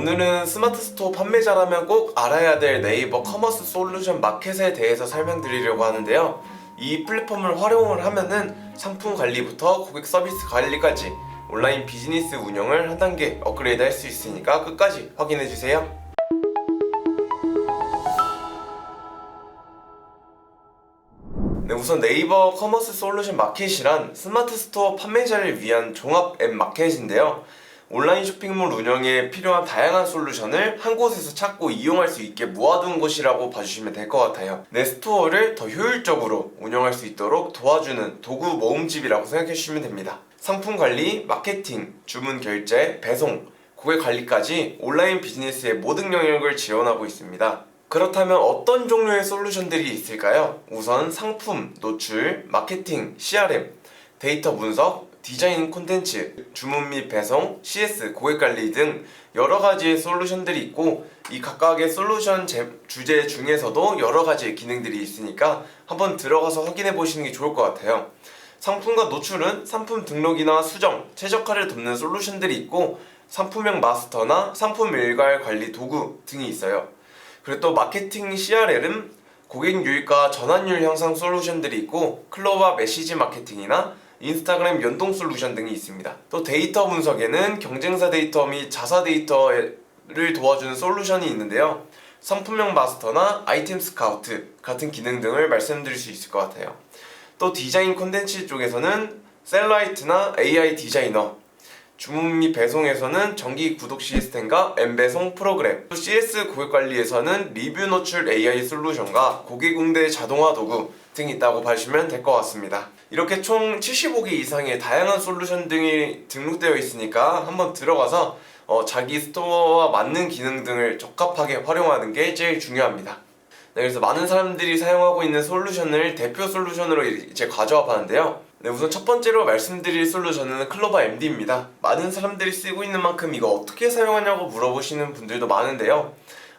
오늘은 스마트 스토어 판매자라면 꼭 알아야 될 네이버 커머스 솔루션 마켓에 대해서 설명드리려고 하는데요. 이 플랫폼을 활용을 하면은 상품 관리부터 고객 서비스 관리까지 온라인 비즈니스 운영을 한 단계 업그레이드 할 수 있으니까 끝까지 확인해 주세요. 네, 우선 네이버 커머스 솔루션 마켓이란 스마트 스토어 판매자를 위한 종합 앱 마켓인데요. 온라인 쇼핑몰 운영에 필요한 다양한 솔루션을 한 곳에서 찾고 이용할 수 있게 모아둔 곳이라고 봐주시면 될 것 같아요. 내 스토어를 더 효율적으로 운영할 수 있도록 도와주는 도구 모음집이라고 생각해 주시면 됩니다. 상품 관리, 마케팅, 주문 결제, 배송, 고객 관리까지 온라인 비즈니스의 모든 영역을 지원하고 있습니다. 그렇다면 어떤 종류의 솔루션들이 있을까요? 우선 상품, 노출, 마케팅, CRM, 데이터 분석, 디자인 콘텐츠, 주문 및 배송, CS, 고객 관리 등 여러 가지의 솔루션들이 있고 이 각각의 솔루션 제- 주제 중에서도 여러 가지의 기능들이 있으니까 한번 들어가서 확인해 보시는 게 좋을 것 같아요. 상품과 노출은 상품 등록이나 수정, 최적화를 돕는 솔루션들이 있고 상품명 마스터나 상품 일괄 관리 도구 등이 있어요. 그리고 또 마케팅 CRM은 고객 유입과 전환율 향상 솔루션들이 있고 클로바 메시지 마케팅이나 인스타그램 연동 솔루션 등이 있습니다. 또 데이터 분석에는 경쟁사 데이터 및 자사 데이터를 도와주는 솔루션이 있는데요. 상품명 마스터나 아이템 스카우트 같은 기능 등을 말씀드릴 수 있을 것 같아요. 또 디자인 콘텐츠 쪽에서는 셀라이트나 AI 디자이너 주문 및 배송에서는 정기 구독 시스템과 엠배송 프로그램 또 CS 고객 관리에서는 리뷰 노출 AI 솔루션과 고객 응대 자동화 도구 등이 있다고 봐주시면 될 것 같습니다 이렇게 총 75개 이상의 다양한 솔루션 등이 등록되어 있으니까 한번 들어가서 어, 자기 스토어와 맞는 기능 등을 적합하게 활용하는 게 제일 중요합니다 네, 그래서 많은 사람들이 사용하고 있는 솔루션을 대표 솔루션으로 이제 가져와 봤는데요. 네, 우선 첫 번째로 말씀드릴 솔루션은 클로바 MD입니다. 많은 사람들이 쓰고 있는 만큼 이거 어떻게 사용하냐고 물어보시는 분들도 많은데요.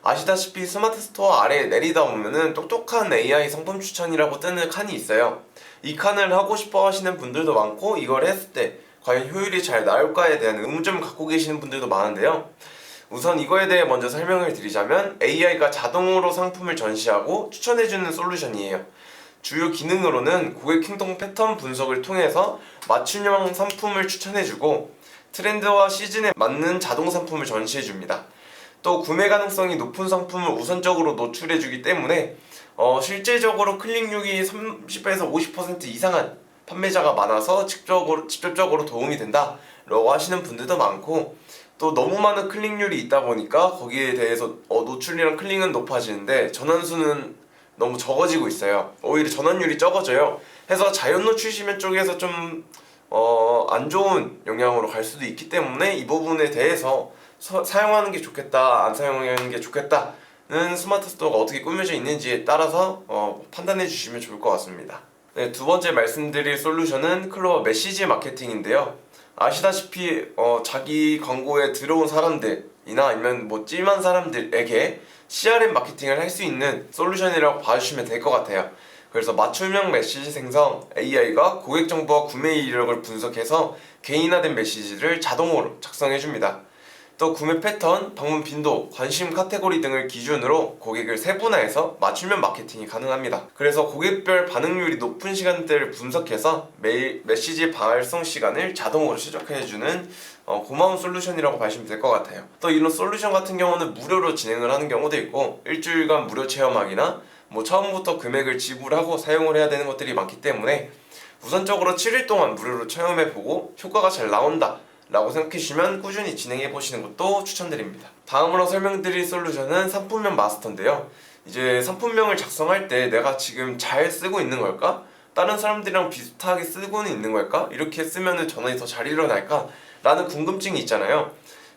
아시다시피 스마트 스토어 아래에 내리다 보면은 똑똑한 AI 상품 추천이라고 뜨는 칸이 있어요. 이 칸을 하고 싶어 하시는 분들도 많고 이걸 했을 때 과연 효율이 잘 나올까에 대한 의문점을 갖고 계시는 분들도 많은데요. 우선 이거에 대해 먼저 설명을 드리자면 AI가 자동으로 상품을 전시하고 추천해주는 솔루션이에요. 주요 기능으로는 고객 행동 패턴 분석을 통해서 맞춤형 상품을 추천해주고 트렌드와 시즌에 맞는 자동 상품을 전시해줍니다. 또 구매 가능성이 높은 상품을 우선적으로 노출해주기 때문에 어, 실제적으로 클릭률이 30에서 50% 이상한 판매자가 많아서 직접적으로, 직접적으로 도움이 된다라고 하시는 분들도 많고 또 너무 많은 클릭률이 있다 보니까 거기에 대해서 어, 노출이랑 클릭은 높아지는데 전환수는 너무 적어지고 있어요. 오히려 전환율이 적어져요. 해서 자연 노 출 시면 쪽에서 좀 어, 안 좋은 영향으로 갈 수도 있기 때문에 이 부분에 대해서 서- 사용하는 게 좋겠다, 안 사용하는 게 좋겠다 는 스마트 스토어가 어떻게 꾸며져 있는지에 따라서 어, 판단해 주시면 좋을 것 같습니다. 네, 두 번째 말씀드릴 솔루션은 클로버 메시지 마케팅인데요. 아시다시피 어, 자기 광고에 들어온 사람들이나 아니면 뭐 찜한 사람들에게 CRM 마케팅을 할 수 있는 솔루션이라고 봐주시면 될 것 같아요. 그래서 맞춤형 메시지 생성 AI가 고객 정보와 구매 이력을 분석해서 개인화된 메시지를 자동으로 작성해 줍니다. 또 구매 패턴, 방문 빈도, 관심 카테고리 등을 기준으로 고객을 세분화해서 맞춤형 마케팅이 가능합니다. 그래서 고객별 반응률이 높은 시간대를 분석해서 매일 메시지 발송 시간을 자동으로 추적해주는 어, 고마운 솔루션이라고 봐주시면 될 것 같아요. 또 이런 솔루션 같은 경우는 무료로 진행을 하는 경우도 있고 일주일간 무료 체험하기나 뭐 처음부터 금액을 지불하고 사용을 해야 되는 것들이 많기 때문에 우선적으로 7일 동안 무료로 체험해보고 효과가 잘 나온다 라고 생각해 주시면 꾸준히 진행해 보시는 것도 추천드립니다. 다음으로 설명드릴 솔루션은 상품명 마스터인데요. 이제 상품명을 작성할 때 내가 지금 잘 쓰고 있는 걸까? 다른 사람들이랑 비슷하게 쓰고는 있는 걸까? 이렇게 쓰면은 전환이 더 잘 일어날까? 라는 궁금증이 있잖아요.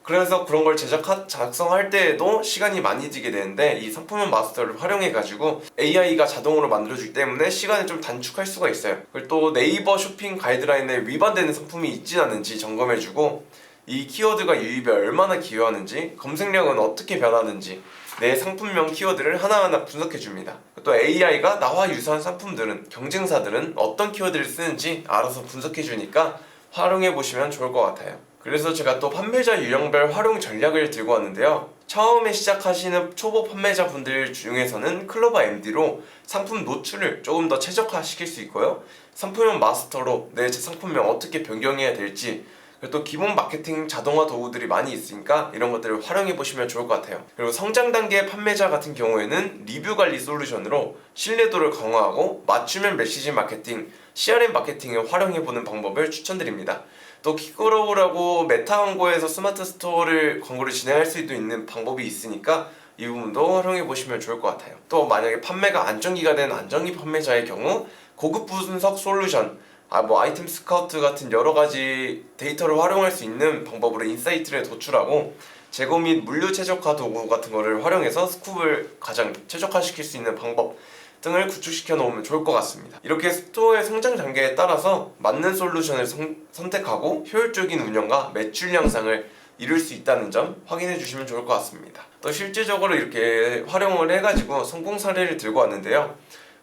그래서 그런 걸 제작 작성할 때에도 시간이 많이 들게 되는데 이 상품명 마스터를 활용해 가지고 AI가 자동으로 만들어주기 때문에 시간을 좀 단축할 수가 있어요. 그리고 또 네이버 쇼핑 가이드라인에 위반되는 상품이 있진 않은지 점검해주고 이 키워드가 유입에 얼마나 기여하는지 검색량은 어떻게 변하는지 내 상품명 키워드를 하나하나 분석해 줍니다. 또 AI가 나와 유사한 상품들은 경쟁사들은 어떤 키워드를 쓰는지 알아서 분석해 주니까 활용해 보시면 좋을 것 같아요. 그래서 제가 또 판매자 유형별 활용 전략을 들고 왔는데요. 처음에 시작하시는 초보 판매자 분들 중에서는 클로버 MD로 상품 노출을 조금 더 최적화 시킬 수 있고요. 상품명 마스터로 내 상품명 어떻게 변경해야 될지 그리고 또 기본 마케팅 자동화 도구들이 많이 있으니까 이런 것들을 활용해 보시면 좋을 것 같아요. 그리고 성장 단계 판매자 같은 경우에는 리뷰 관리 솔루션으로 신뢰도를 강화하고 맞춤형 메시지 마케팅, CRM 마케팅을 활용해 보는 방법을 추천드립니다. 또 킥그로우라고 메타 광고에서 스마트 스토어를 광고를 진행할 수도 있는 방법이 있으니까 이 부분도 활용해 보시면 좋을 것 같아요. 또 만약에 판매가 안정기가 된 안정기 판매자의 경우 고급 분석 솔루션 아 뭐 아이템 스카우트 같은 여러 가지 데이터를 활용할 수 있는 방법으로 인사이트를 도출하고 재고 및 물류 최적화 도구 같은 거를 활용해서 스쿱을 가장 최적화시킬 수 있는 방법 등을 구축시켜 놓으면 좋을 것 같습니다. 이렇게 스토어의 성장 단계에 따라서 맞는 솔루션을 선, 선택하고 효율적인 운영과 매출 향상을 이룰 수 있다는 점 확인해 주시면 좋을 것 같습니다. 또 실제적으로 이렇게 활용을 해가지고 성공 사례를 들고 왔는데요.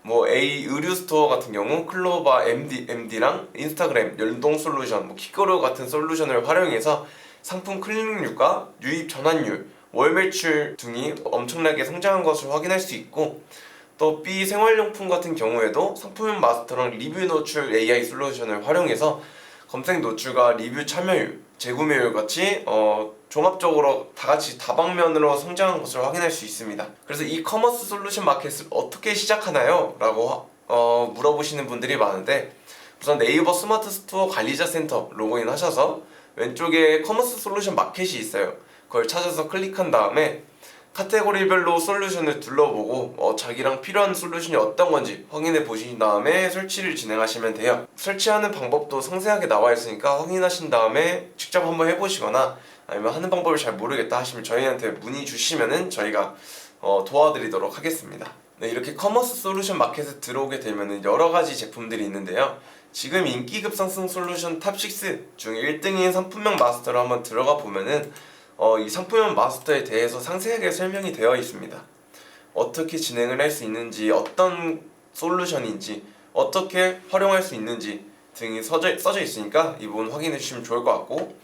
뭐 A 의류 스토어 같은 경우 클로바 MD, MD랑 인스타그램 연동 솔루션, 뭐 킥거로 같은 솔루션을 활용해서 상품 클릭률과 유입 전환율, 월 매출 등이 엄청나게 성장한 것을 확인할 수 있고 또 B 생활용품 같은 경우에도 상품 마스터랑 리뷰 노출 AI 솔루션을 활용해서 검색 노출과 리뷰 참여율, 재구매율 같이 어, 종합적으로 다 같이 다방면으로 성장한 것을 확인할 수 있습니다. 그래서 이 커머스 솔루션 마켓을 어떻게 시작하나요? 라고 어, 물어보시는 분들이 많은데 우선 네이버 스마트 스토어 관리자 센터 로그인 하셔서 왼쪽에 커머스 솔루션 마켓이 있어요. 그걸 찾아서 클릭한 다음에 카테고리별로 솔루션을 둘러보고 어, 자기랑 필요한 솔루션이 어떤 건지 확인해 보신 다음에 설치를 진행하시면 돼요. 설치하는 방법도 상세하게 나와 있으니까 확인하신 다음에 직접 한번 해보시거나 아니면 하는 방법을 잘 모르겠다 하시면 저희한테 문의 주시면은 저희가 어, 도와드리도록 하겠습니다. 네, 이렇게 커머스 솔루션 마켓에 들어오게 되면은 여러 가지 제품들이 있는데요. 지금 인기 급 상승 솔루션 탑6 중 1등인 상품명 마스터로 한번 들어가 보면은 어, 이 상품명 마스터에 대해서 상세하게 설명이 되어 있습니다. 어떻게 진행을 할 수 있는지, 어떤 솔루션인지, 어떻게 활용할 수 있는지 등이 써져, 써져 있으니까 이 부분 확인해 주시면 좋을 것 같고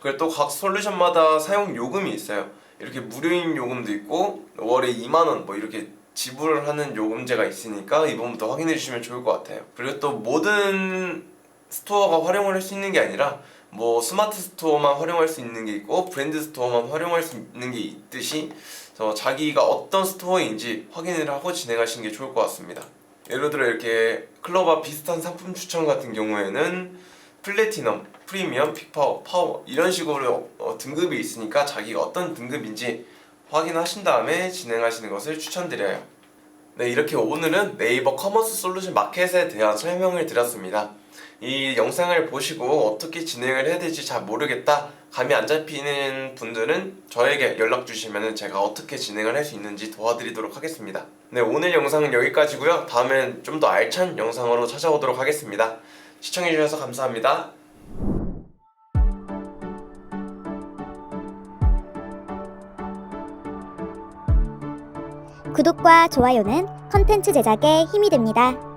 그리고 또 각 솔루션마다 사용 요금이 있어요. 이렇게 무료인 요금도 있고 월에 2만 원 뭐 이렇게 지불하는 요금제가 있으니까 이 부분부터 확인해 주시면 좋을 것 같아요. 그리고 또 모든 스토어가 활용을 할 수 있는 게 아니라 뭐 스마트 스토어만 활용할 수 있는 게 있고 브랜드 스토어만 활용할 수 있는 게 있듯이 저 자기가 어떤 스토어인지 확인을 하고 진행하시는 게 좋을 것 같습니다. 예를 들어 이렇게 클로바 비슷한 상품 추천 같은 경우에는 플래티넘, 프리미엄, 픽파워, 파워 이런 식으로 어, 등급이 있으니까 자기가 어떤 등급인지 확인하신 다음에 진행하시는 것을 추천드려요. 네, 이렇게 오늘은 네이버 커머스 솔루션 마켓에 대한 설명을 드렸습니다. 이 영상을 보시고 어떻게 진행을 해야 될지 잘 모르겠다, 감이 안 잡히는 분들은 저에게 연락 주시면 제가 어떻게 진행을 할 수 있는지 도와드리도록 하겠습니다. 네, 오늘 영상은 여기까지고요. 다음엔 좀 더 알찬 영상으로 찾아오도록 하겠습니다. 시청해주셔서 감사합니다. 구독과 좋아요는 컨텐츠 제작에 힘이 됩니다.